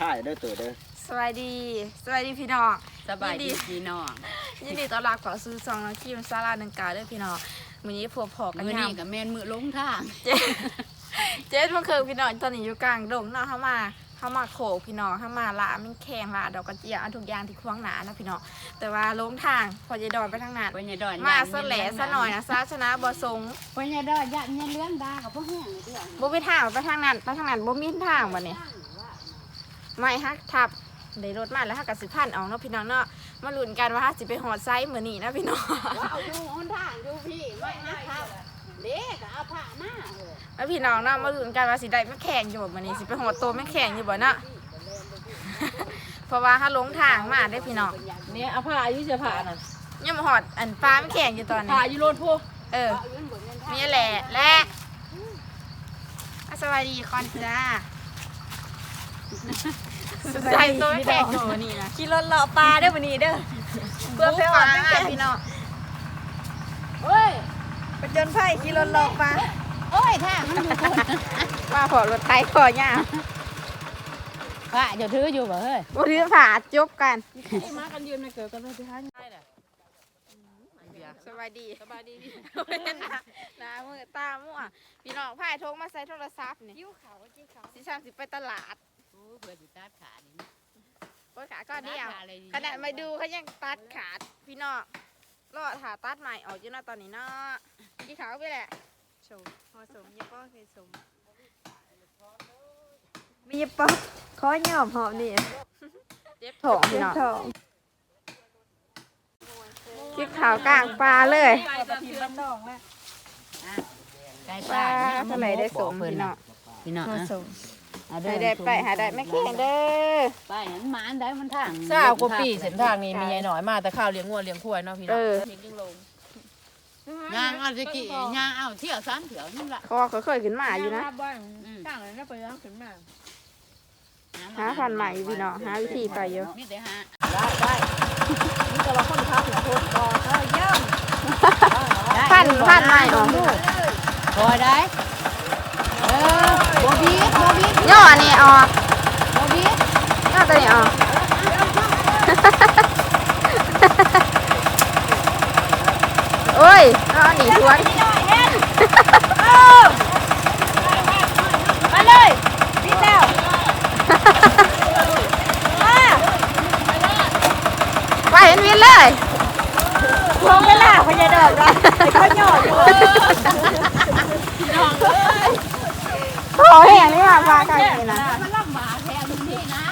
ถ่ายเด้อตัวเด้อสวัสดี สวัสดีพี่น้อง สบายดี พี่น้องยินดีต้อนรับเขอซื้อซองน้องคิมซาลาหนึ่งกาด้วยพี่น้องมื้อนี้พวกพอกันมื้อยานี้มกับแม่นมือลงทาง เจ๊เจ๊เมื่อคืนพี่น้องตอนนี้อยู่กลางดงเนาะเข้ามาเข้ามาโขกพี่น้องเข้ามาละมันแข็งละดอกกระเจียวเอาทุกอย่างที่ควางหนานะพี่น้องแต่ว่าลงทางพอจะดอนไปทางนั้นพ่อใหญ่ดอนมาสะแหลซะหน่อยนะซาชนะบ่ทรงพ่อใหญ่ดอนยะเนี่ยเลี้ยงดากับพ่อแห้งเลยเด้อบ่มีทางไปทางนั้นไปทางนั้นบ่มีทางบัดนี้ ไม่ฮักทับได้รถมาแล้วฮักกับสิพันออกเนาะพี่น้องเนาะมาลุ้นกันว่าฮักสิไปหอดไซส์มื้อนี้นะพี่น้องว่าเอาอยู่หนทางอยู่พี่ไม่นะครับเด็กเอาผ้ามาเออแล้วพี่น้องเนาะมาลุ้นกันว่าสิได้ไม่แข่งอยู่บ่มื้อนี้สิไปหอดโตไม่แข่งอยู่บ่เนาะเพราะว่าถ้าลงทางมาได้พี่น้องเนี่ยเอาผ้าอายุจะผ้าน่ะยังมาหอดอันฟ้าไม่แข่งอยู่ตอนนี้ผ้าอายุโลดพวกเออมีแหละและอะสวัสดีคอนจ้าสุด ใจโตไม่แข่งอยู่มื้อนี้นะขี่รถเลาะปลาเด้อวันนี้เด้อเพื่อไปหอดไม่แข่งพี่น้องเฮ้ยไปจนไผ่ขี่รถเลาะปลาโอ้ยทางมันอยู่คนว่าพอรถไทยพอย่าว่าเดี๋ยวถืออยู่บ่เฮ้ยบ่ถือผาจบกันมากันยืนไม่เกิดกันเลยที่ห้างได้แหละสวัสดีสบายดีพี่หน้ามือตามั่วพี่น้องพายโทรมาใส่โทรศัพท์นี่ยิ้วเขาจิ้เขาสิสามสิไปตลาดโอ้ เพื่อสิตัดขานี่นะโอ้ยขาก็เดียว ตัขาเลยขนาดมาดูเขายังตัดขาดพี่น้องรอดหาตัดใหม่ออกอยู่เนาะตอนนี้เนาะกี่เขาไปแหละชมพอสมยี่ป้อเคยสมมียี่ป้อข้อหยอบหอบนี่เจ็บท้องพี่น้องทองคิดขาวกลางปลาเลยไปตะพีบ้านนองแล้วไก่ปปลาลาเท่าไหร่ได้สมพี่น้องพี่น้องพอนะ สม เอาหาได้ไปหาได้ไม่แข็งเด้อ ไปหันหมานได้มันทางสาวกว่าปีเส้นทางนี้มียายหน่อยมาแต่ข้าวเลี้ยงงัวเลี้ยงควายเนาะพี่เอน้องอเลี้ยงยิ่งลงย่างเอาสิกี่ย่างเอาเที่ยวสามเที่ยวนี่ละคอเขาเคยขึ้นมาอยู่นะ บ้านต่างเลยนะไปย่างขึ้นมาหาพันธุ์ใหม่พี่น้องหาวิธีไปอยู่ มีแต่หาได้ได้นี่แต่ละคนท้าถึงโคตรก่อนเขาเยี่ยมพันธุ์พันธุ์ใหม่ออกพอได้เออบ่บีบบ่บีบ ย่อนี่ออกบ่บีบย่อตัวนี้ออกโอ้ยย่อหนีทวนมาเลยพี่แล้วไปเห็นวินเลยทวงเวลาพญาดอกเลยไอ้ข้าวหยอด อยู่โอ้ยอย่างนี้มาพากันเลยนะมันลำบากแทนนี่นะ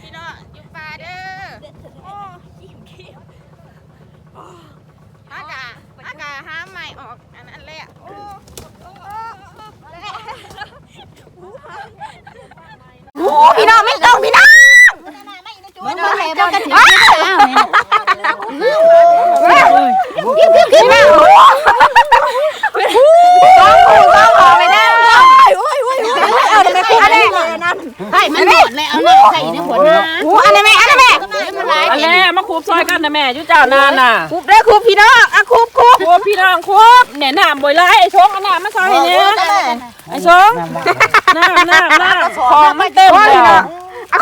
พี่น้องอยู่ป่าเด้ออากาอากาห้ามใหม่ออกอันนั้นแหละโอ้โหพี่น้องไม่ต้องพี่น้อง มันมาแห่บ่กันสิ อ้าวกิ้วกิ้วกิ้วมาสองคู่สองออกไปได้เอาทำไมคู่อันนี้ ใช่มันหมดเลยเอาหน้าใส่ในหัวหน้า โอ้อันนี้แม่อันนี้แม่ มันหลาย อันนี้มาคูบซอยกันนะแม่ยุ่เจ้านานน่ะ คุบได้คุบพี่น้องอะคุบคุบ คูบพี่น้ องคูบเนี่ยน้ำบ่อยไรไอ้ชงอันน้ำมาซอยเนี่ยไอ้ชงน้ำน้ำน้ำของไม่เต็มเลย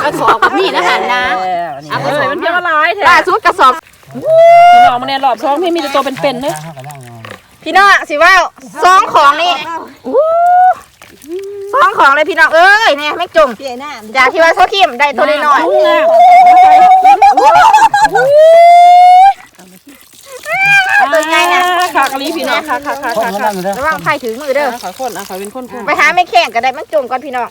กระสอบกับมีดนะหันนะเอาไปเลยมันเพียงละลายแท้ล่าสุดกระสอบพี่น้องมาเนี่ยรอบสองพี่มีแต่ตัวเป็นๆเนอะพี่น้องสิว่าสองของนี่อู้สองของเลยพี่น้องเอ้ยเนี่ยแม่จุ่มจากที่ว่าโซคิมได้ตัวน้อย ๆตัวใหญ่นะขากะลีพี่น้องขาขาขาขาขาระวังไผ่ถือมือเด้อขาคนอะขาเป็นคนคุมไปหาไม่แข่งก็ได้แม่จุ่มก่อนพี่น้อง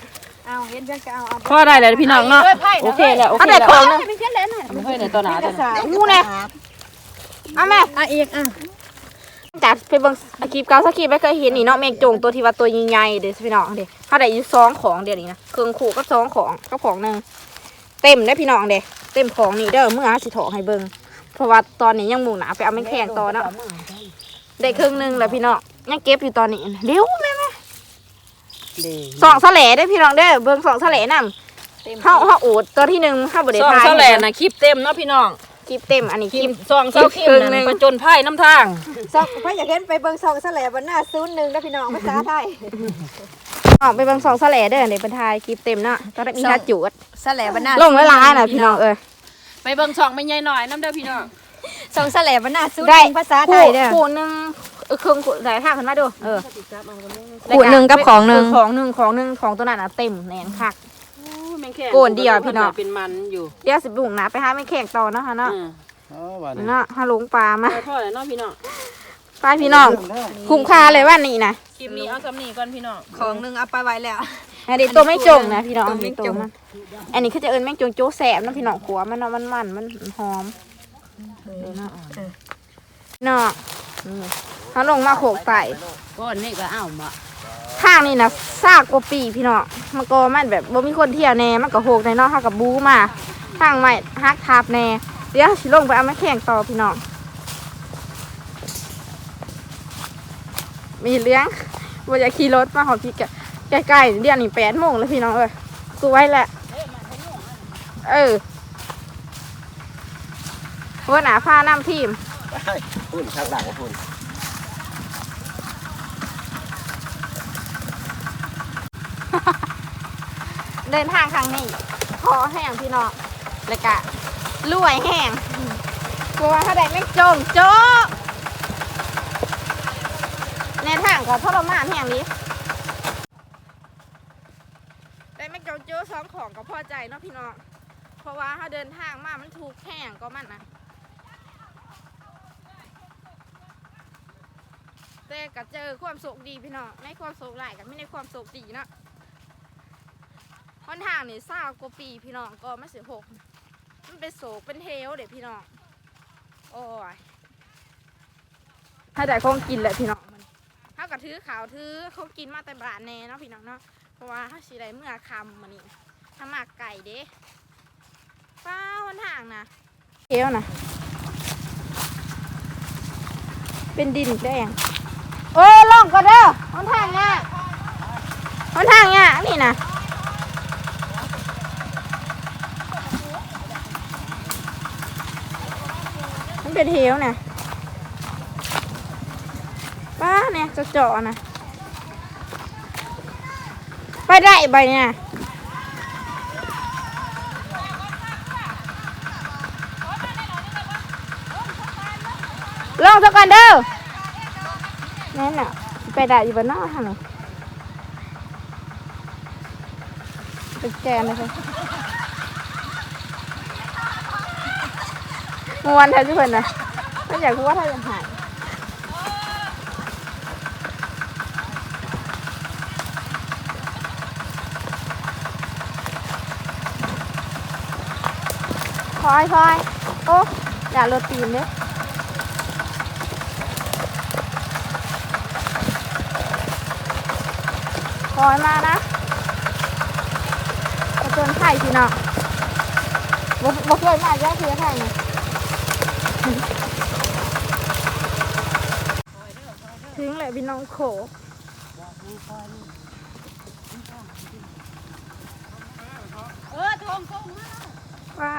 พ่อได้เลยพี่น้องเนาะโอเคแล้วโอเขาเคได้แล้วของนึงไม่ค่อยในตัวหนาตัวหนางูเนี่ยเอาแม่อะอีกอะจัดไปเบิ่งอาคลิปเก่าสักคลิปไม่เคยเห็นนี่เนาะแมงจงตัวที่ว่าตัวใหญ่ๆเด้อพี่น้องเด้เขาได้อยู่สองของเดี๋ยวนี้นะเครื่องขู่ก็สองของก็ของหนึ่งเต็มได้อพี่น้องเด้เต็มของนี่เด้อเมื่อสิถอให้เบิ่ง เพราะว่าตอนนี้ยังหมูหนาไปเอาแมงแข่งต่อเนาะได้ครึ่งหนึงแล้วพี่น้องยังเก็บอยู่ตอนนี้เร็วแม่แม่สองแสลได้อพี่น้องเด้อเบิ่งสองแสลนำเฮาเฮาอูดตัวที่หนึ่งเฮาบ่ได้สองทายเสาแหลนนะคลิปเต็มเนาะพี่น้องคลิปเต็มอันนี้คคลิลิปปซองเศร้าคลิปครึ่งหนึ่นั่งนประจนภัยน้ำทางซอกพ่ออยากเห็นไปเบิ่งซองแสลบนหน้าศูนย์หนึ่งนะพี่น้องภาษาไทยออกไปเบางสองแสลเด้อเดี๋ยวเป็นทายคลิปเต็มเนาะก็ได้มีห้าจุดแสลบนหน้าลงละลายน่ะพี่น้องเอ้ยไป เบิ่งช่องไม่ใหญ่หน่อยน้ำเด้อพี่น้องซองแสลบนหน้าศูนย์หได้นึ่งภาษาไทยเด้อคู่หนึ่งเออครึ่งคู่ไหนท่าขึ้นมาดูเออคู่หนึ่งกับของหนึ่งเของหนึ่งของหนึ่งของตัวนั้นน่ะเต็มแน่นคักแม่งแค่โกนเดียวพี่น้อง เป็นมันอยู่เดี๋ยวสิบุงนะไปหาไม่แข่งต่อเนาะค่ะเนาะอืมอ๋อวันนี้เนาะหาหลงปลามาไปพ่อเลยเนาะพี่น้องไปพี่น้องคุ้มค่าเลยว่านี่นะคลิปนี้เอาสำนีก่อนพี่น้องของหนึ่งเอาไปไว้แล้ว อันนี้ตัวไม่จงนะพี่น้องตัอัวนไม่นี้ตัวจงมันอันนี้คือจะเอิญแม่งจงโจ๊แสบเนาะพี่น้องขัวมันเนาะมันมันมันหอมเดี๋ยวเนาะเนาะนี่เขาลงมาโขกไต่ก้อนนี่ก็เอามาข้างนี่นะซากกว่าปีพี่น้องมันก็มันแบบบ่มีคนเที่ยวแน่มันก็โหกในเนาะเฮากับบูมาทางใหม่ฮักทับแน่เดี๋ยวสิลงไปเอามาแข่งต่อพี่น้องมีเลี้ยงว่าจะขี่รถมาหอพี่กะ ใกล้ๆเดี๋ยวนี้แปดโมงแล้วพี่น้องเอ้ยสวยแหละ เออหัวหน้าพาน้ำทีมไปพุ่นข้างหลังพุ่นเดินทางครั้งนี้ขอแห้งพี่น้องแล้วก็รวยแห้งกลัวถ้าได้ไม่จงโจ๊ะในทางก็ทรมานแห้งนี้ได้ไม่จงโจ๊ะสองของก็พอใจเนาะพี่น้อง เพราเดินทางมามันถูกแห้งก็มันนะแต่ก็เจอความสุขดีพี่น้องในความสุขหลายกับไม่ในความสุขดีเนาะหนทางนี่เศร้ากว่าปีพี่น้องก็ไม่สิหกมันเป็นโศกเป็นเทวเด็พี่น้องโอ้ยถ้าได้ของกินแหละพี่น้องมันถ้ากับถือขาวถือเขากินมาแต่บาทแน่เนาะพี่น้องเนาะเพราะว่าถ้าสีได้เมื่อคำมันนี่ถ้าหมากไก่เด้ ป้าหนทางนะเทวนะเป็นดินแดงเอ้ล่องก็เด้อหนทางเนี่ยหนทางเนี่ยนี่นะมันเป็นเทวนะป้าเนี่ยจะเจาะนะไปได้ใบเนี่ย กกันเด้อแน่นน่ะไปได้อยู่บนนอกทางไหนเป็นแกนเลยค่ะมวนแทนทุกคนนะไม่อยากรู้ว่าถ้าจะหายพลอยพลอยโอ้อย่าโรตีนเด้ ลอยมานะกระจนไข่พี่น้องบ่บ่เคยมาแยกเทียไข่เนี่ยถึงเลยพี่น้องโขเออทองทงว้า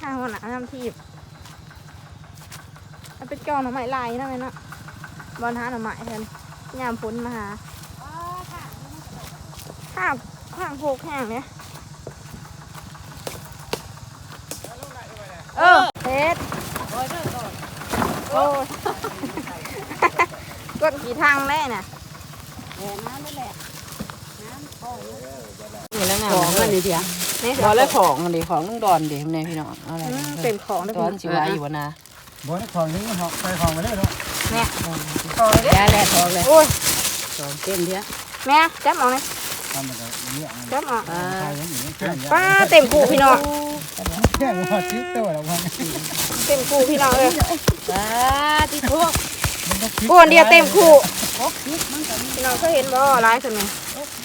ข้าหัวหน้าน้ำทีบมันเป็นกองหน่อไม้ลายนะแม่เนาะบอลหาหน่อไม้แทนยามพ้นมาหา ข้างข้างโพกแห้งเนี่ยเออเพชรโอ้ยกดกี่ทางได้น่ะนี่แล้วงานของมันนี่เดียวนี่บอแล้วของมันดิของลุงดอนดิเนี่ยพี่น้องเอาอะไรอืมเป็นของได้ตอนสิว่าอยู่วะนะบ่ได้ของนี้เหาะไปของมาได้เนาะแม่แย่แล้วทองเลยโอ้ยสองเต็มเดียวแม่จับหมองเลย ทำมันก็เนี่ยมันจับหมองอ่าใครยังอยู่แค่นี้ป้าเต็มกูพี่น้องแค่ว่าชิดตัวแล้วมันเต็มกูพี่น้องเลยสาธุทุกมันก็คิดกูอันเดียวเต็มกูพี่น้องเคยเห็นบ่ร้ายสุดไหม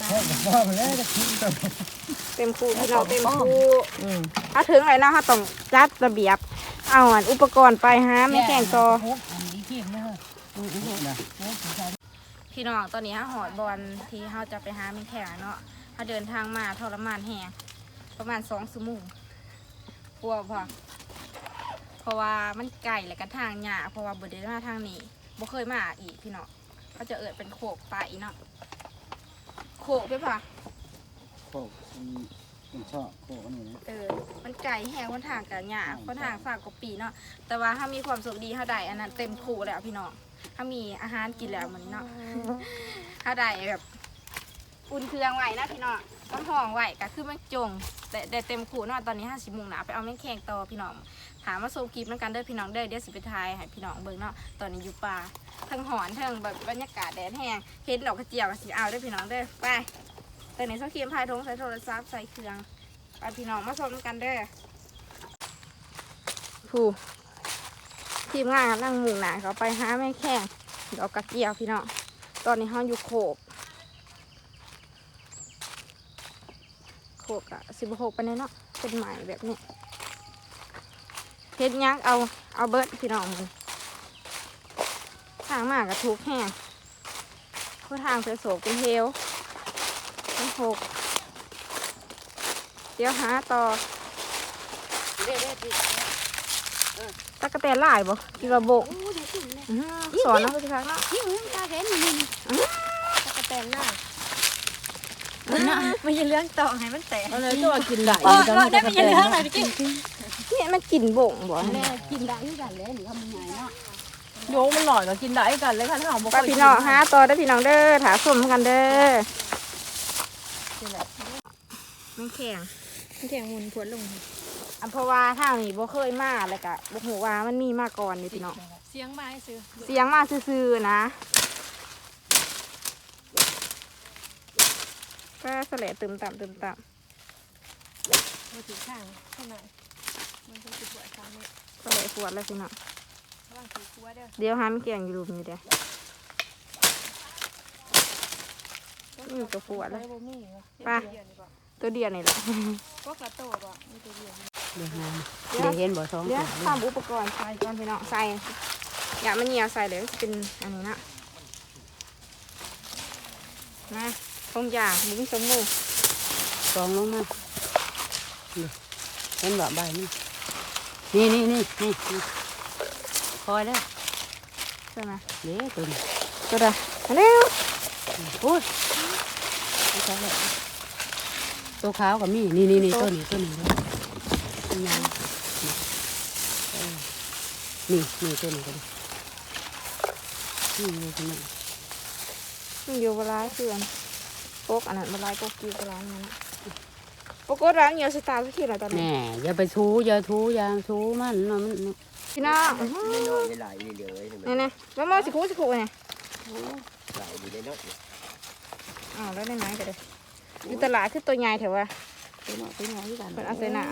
แค่ว่ามันแล้วจะคิดตัวเต็มกูพี่น้องเต็มกูอืมถ้าถึงเลยนะเขาต้องจัดระเบียบ เอาอันอุปกรณ์ไปหาไม่แข่งต่อ พี่น้องตอนนี้ฮะหอดบอลที่เขาจะไปหาไม่แข่งเนาะเขาเดินทางมาทรมานแหงประมาณสองชั่วโมงกลัวพอเพราะว่ามันไก่และกันทางหญ้าเพราะว่าบ่ได้มาทางนี้บ่เคยมาอีกพี่น้องเขาจะเอิดเป็นโขกไปเนาะโขกไปป่ะโคกมันชอบโคกอันนี้นะเออมันไก่แห้งคนทางกันหญ้าคนทางฝากกว่าปีเนาะแต่ว่าถ้ามีความสุขดีเท่าใดอันนั้นเต็มคูแล้วพี่น้อง ถ้ามีอาหารกินแล้วเหมือนเนาะถ้าใดแบบอุ่นเครื่องไหวนะพี่น้องต้องห้องไหวก็คือมันจงแต่แต่เต็มคูเนาะตอนนี้ห้าสิบโมงหนาไปเอาแม่งแข่งต่อพี่น้องถามว่าโซกิฟมันกันเด้อพี่น้องเด้อเดี๋ยวสิไปทายให้พี่น้องเบิ่งเนาะตอนนี้อยู่ป่าทั้งหอนทั้งแบบบรรยากาศแดดแห้งเห็นดอกกระเจียวก็สิเอาเด้อพี่น้องเด้อไปตอนนี้โซกิฟพายทงใส่โทรศัพท์ใส่เครื่องไปพี่น้องมาชมกันเด้อผู้ ทีมงานกำลังมุ่งหนาเขาไปหาแม่แข่งดอกกระเจียวพี่น้องตอนนี้ห้องอยู่โขกโขกอะสิบหกไปเนาะเป็นใหม่แบบนี้เฮ็ดยักษ์เอาเอาเบิร์ดพี่น้องมันทางมากกับทุกแห้งเพราะทางไปโศกเป็นเฮลเป็นหกเดี๋ยวหาต่อเด้อเด้อที่ ตะกะแตนหลายบ่กินว่าโบกอู้ได้กินเลยอื้อหือสอนเนาะพี่พักเนาะยิ่งตาเห็นนี่ตะกะแตนหน้าไม่ใช่เรื่องต่อให้มันแตกเอาเลยตัวกินได้เออเราได้ไม่ใช่เรื่องอะไรพี่เนี่ยมันกินโบ่งบ่แม่กินได้คือกันเลยนี่เขามันใหญ่เนาะโยงมันหน่อยก็กินได้กันเลยค่ะถ้าเราบอกไปพี่น้องหาต่อได้อพี่น้องเด้อถาสมกันเด้อมันแข็งแข่งมุนพวนลง อันเพราะว่าทางนี้บ่เคยมาแล้วก็บ่ฮู้ว่ามันมีมาก่อนนี่พี่น้องเสียงไม้ซื้อเสียงมาซื่อๆนะก็สะแหลตึมต่ำตึมต่มาถึงข้างข้างในมันจะติดหัวข้างนี้ำสะแหลปวดแล้วพี่น้องระวังถือกัวเด้อเดี๋ยวหามันเกี่ยงอยู่รูปนี้เด้ออยู่กับปวดแล้วบ่มีวะไปตัวเดียวนี่แหละก็กระโตบ่มีตัวเดียว เดี๋ยวนะเดี๋ยวเห็นบ่ท้องเดี๋ยวทำอุปกรณ์ใส่ก่อนพี่น้องใส่อย่ามันเหนียวใส่เลยมันจะเป็นอันนี้นะนะทงอย่างมุ้งสมมือกองลงมาเห็นบ่ใบนี่นี่นี่นี่นี่นี่คอยแล้วใช่ไหมเดี๋ยวตัวนี้ตัวใดมาเร็วพูดไม่ใช่แล้วตัวขาวกับมีนี่นี่นี่ตัวนี้ตัวนี้ตัวนี้ ยังนี่นี่ตัวนี้ก็ด้นี่นี่ตัวนี้มันอยู่เวลาเสื่อนโป๊กอันนั้นเวลาโป๊กกี่เวลานั้นนะโป๊กร้านเหนียวสตาร์สักทีละตอนนี้แน่อย่าไปทูอย่าทูอย่าทูมันเนาะมันพี่น้องไม่น้อยไม่หลายนี่เดี๋ยวเลยใช่ไหนี่นี่แล้วมาสิคูสิคูไงหลายดีเลยเนาะอ้าวแล้วได้ไหมกันเลยอยู่ตลาดคือตัวใหญ่เถอะวะตัวน้อยตัวน้อยกันเป็นอาเซนา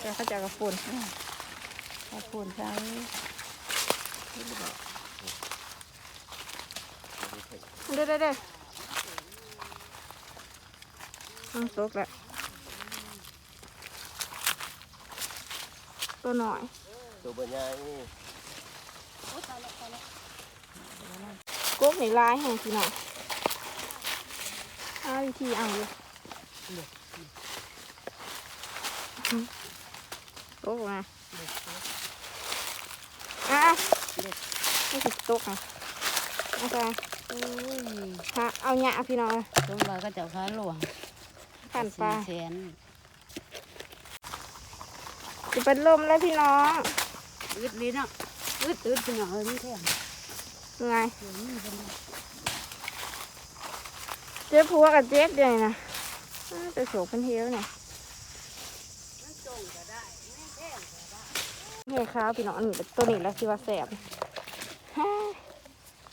เดี๋ยวเขาจะเอากับฝุ่นขอบคุณใช้เด้อเด้อเด้ออืมตกแล้วตัวหน่อย ตัวปัญญานี่กุ๊กในลายแห่งพี่น้องเอาอีกทีเอาอยู่ กุ๊กมาอะไม่ติดตกอะเอาไปฮะเอาหยาพี่น้องตัวว่าก็จะค้าหลวงผ่านไปสี่แสนจะเป็นลมแล้วพี่น้องอึดเลยเนาะอึดอึดเป็นอย่างเอ้ยนี่แท้ยังไงเจ๊ผัวกับเจ๊เดี๋ยวนี้นะอ้าวไปโศกเป็นเฮียวเนี่ย เฮ้ข้าวพี่น้องอันนี้ตัวนี้แหละที่ว่าแสบฮ่า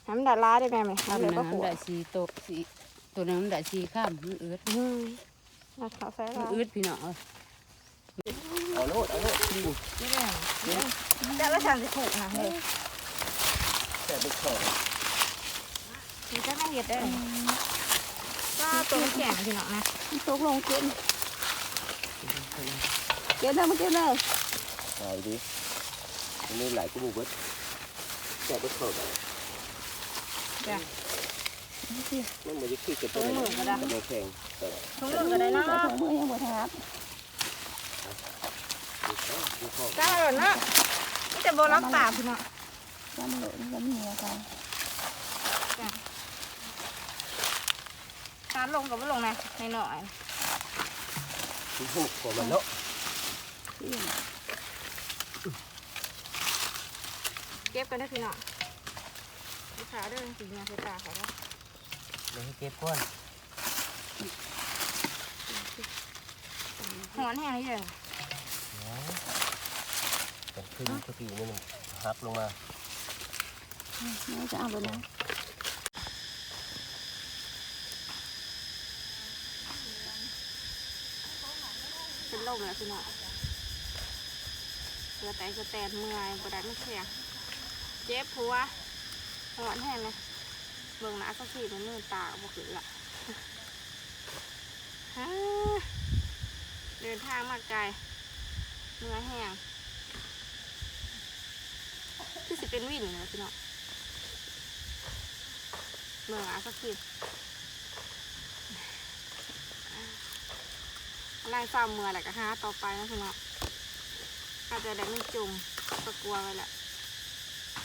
น้ำดาดร้าได้ไหมไหมตัวน้ำนึองก็มัหันวได้สีโตกสีตัวนึงมันได้สีข้ามมันอึดอืมน้ำขาวใส่มันร้ายอึดพี่น้องเอ้ยเอาโลดเอาโลดดูแต่ละฉันจะถูกนะเฮ้ยแต่เป็นของมีแต่ไม่เห็ดได้ก็ตัวมันแข็งพี่น้องนะตกลงเกินเกินแล้วมันเกินแล้วหายดิ อันนี้หลายกูมูเบิดแต่เป็นของจ้ะมันมันจะขี้กับตัวนี้กับตัวแข็งแต่ทุ่งมือก็ได้เนาะมือยังบ่ทับนจ้าหล่นเนาะนี่จะโบนัสป่าพี่เนาะจ้ามันโหลดมันมีอะไรตามลงกับไม่ลงนะในหน่อยหูกว่ามันเนาะ เก็บกันได้พี่เนาะลูกค้าเด้อสีเงี้ยใส่ตาเขาเนาะเดี๋ยวให้เก็บก่อนหอนแห้งนี่เลยแต่ขึ้นทุกทีนี่มันหักลงมานี่จะเอาไปนะเป็นลมแล้วพี่เนาะเสือแต่จะแตนเมื่อยกระดาษไม่แข็ง เจ็บหัวหอนแห้งเลยเบิ่งน้าสักทีมันมือตาบ่ขึ้นละฮ่าเดินทางมาไกลเมื่อแห้งที่สิเป็นวิ่นเลยพี่เนาะเบิ่งน้าสักทีไล่ซ้ำเมื่อแหละก็หาต่อไปนะพี่น้องอาจจะได้ไม่จุ่มก็กลัวไปแหละ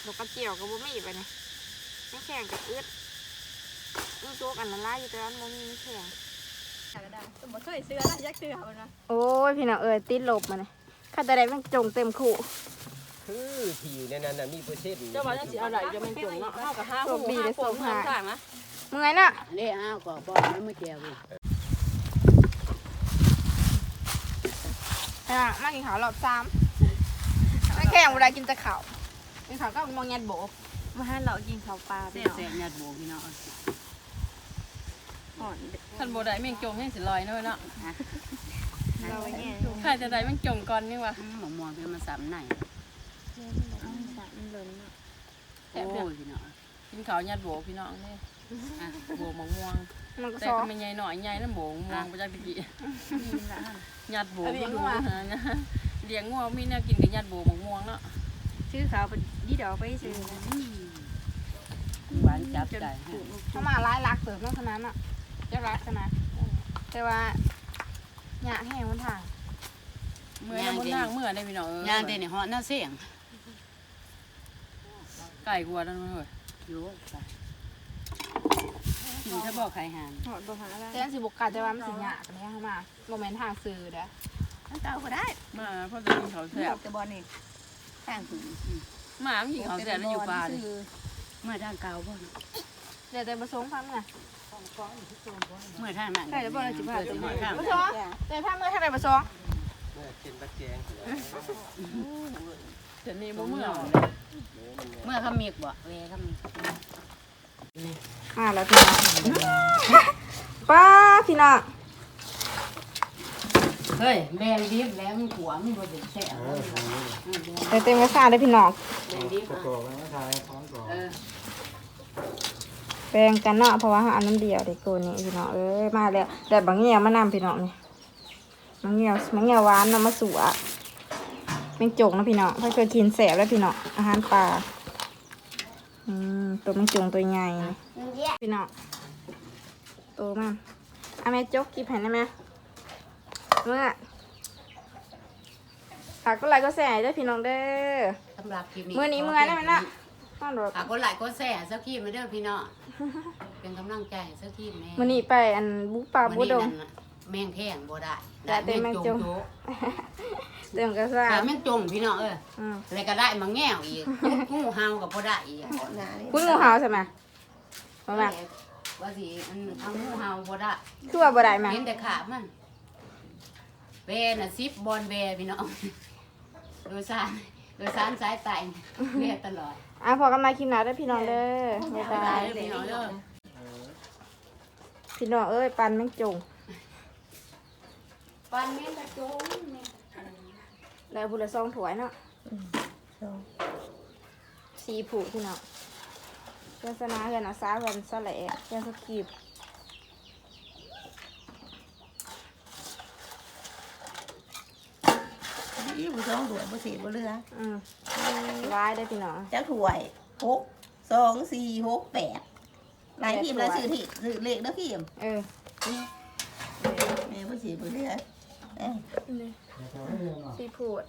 ดอกกระเจียวกับบุมี่ไปเนี่ยไม่แข็งกับอึดนี่ตัวกันละลายอยู่แต่ว่ามันมีไม่แข็งโอ้ยพี่น้องเอ้ยติดลบมาเนี่ยข้าจะได้ไม่จงเต็มขู่คือที่อยู่ในนั้นน่ะมีเปอร์เซ็นต์เจ้าว่าจังสิเอาไหลจะมันจงเนาะเฮากับห้าหูห้าโป่งห้าข้างนะเมื่อยน่ะเล่อ้าวก็บ่มันไม่แก้วเลยอะมากินข้าวรอบสามไม่แข็งเวลากินแต่ข้าว กินข้าวก็มองยันโบมาให้เรากินข้าวปลาเสีพี่ยน้องเสียญาติโบพี่น้องท่านบ่ได้แม่งจงให้สิลอยเนาะเนาะเราไว้เนี่ยใครจะได้แม่งจงก่อนนี่วะหมอมองเป็นมาสามไหนแซ่บโอ้เด้อยพี่น้องกินข้าวยัดโบพี่น้องนี่โบมะม่วงมันก็แต่ซอก็ไม่ใหญ่หน่อยใหญ่น้ำโบม่วงประจักษ์ตะกี้ยัดโบก็ดูหานะเลี้ยงงัวมีแนวกินกับยัดโบมะม่วงเนาะ ชื่อเขาเป็นยี่ดอกไปซื้อหวานจับใจเข้ามาร้ายรักเติมนั่นขนาดน่ะจะรักขนาดแต่ว่าหยาแห้งมันทางเมื่อยน้ำมันทางเมื่อยได้พี่น้องเออยางเดนเหาะหน้าเสียงไก่กลัวนั่นเลยอยู่กินถ้าบอกใครหานแต่นั่นสิบกกาจะว่ามันสิหยากันนี้เข้ามาโมเมนต์ทางซื้อเด้อเจ้าก็ได้มาเพราะจะกินข้าวแซ่บแต่บอลนี่ ข้างถึงหมามันกินข้าวแซ่บแล้วอยู่ป่าเลยเมื่อทางเก่าบ่เดี๋ยวแต่ประสงค์พังน่ะเมื่อทางนั้นใช่แล้วบ่ได้สิบาทเมื่อทางประสงค์แต่พังเมื่อเท่าไหร่ประสงค์เมื่อเป็นตะแกรงเดี๋ยวนี้บ่เมื่อยเมื่อเขามีกบ่เวเขามีอ่าแล้วพี่น้องป้าพี่น้อง เฮ้ยแบงดิบแล้วมันหัวมันบ่ได้แซ่บเลยเดี๋ยวเต็มกระซ่าได้พี่น้องแบงดิบประกอบกันไม่ทายพร้อมก่อนเออแปลงกันเนาะเพราะว่าหาอันน้ำเดียวเด็กโกนี่พี่น้องเอ้ยมาแล้วแต่บางเงียวมานำพี่น้องนี่บางเงียวบางเงียวหวานนำมาสู่อะแมงจงนะพี่น้องถ้าเคยกินแสบแล้วพี่น้องอาหารปลาอืมตัวแมงจงตัวใหญ่นี่พี่น้องตัวมันเอาแม่จกกี่แผ่นได้ไหม เมื่อฝากก็ไลค์ก็แสด้วยพี่น้องเด้อสำหรับคลิปนี้มื้อนี้มื้อนั้นได้ไหมน่ะต้อนรับฝากกดไลค์กดแชร์สักคลิปมาเด้อพี่น้องเป็นกำลังใจให้สักคลิปแม่มื้อนี้ไปอันบุกป่าบุดงมื้อนี้นั่นน่ะแมงแข้งบ่ได้ได้แต่แมงจงโจ๊ะเติมกระซ่าแต่แมงจงพี่น้องเอ้ยอืมแล้วก็ได้มาแง่วอีกงูเห่าก็บ่ได้อีกคุณงูเห่าใช่ไหมประมาณว่าสิอันทางงูเห่าบ่ได้คือว่าบ่ได้ไหมเห็นแต่ขาบมันเบน่ะซิบบอลเบพี่น้องโดยสารโดยสารสายไตเบตลอดอะพอกันมาคลิปหน้าได้อพี่น้องเด้อบ๊ายบาได้ยเด้อพี่น้องเด้อพี่น้องเอ้ยปันแมงจงปันแมงกระจงแล้วบุละซองถวยเนาะสีผูกพี่น้องเพื่อนสนาเพื่อนอาซาเพื่อนสะแหละเพื่อนสกีบ นี่ผู้สองถ้วยผู้สี่ผู้เรืออืมร้ายได้อพี่น้อง จักถ้วยหกสองสี่หกแปดหลายทีมหลายสื่อที่สื่อเลขแล้วทีมเออแม่ผู้สี่ผู้เรือซีฟูด